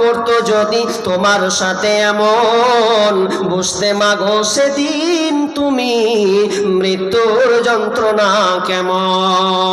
করতো যদি তোমার সাথে এমন? বুঝতে মাগো সেদিন তুমি মৃত্যুর যন্ত্রণা কেমন?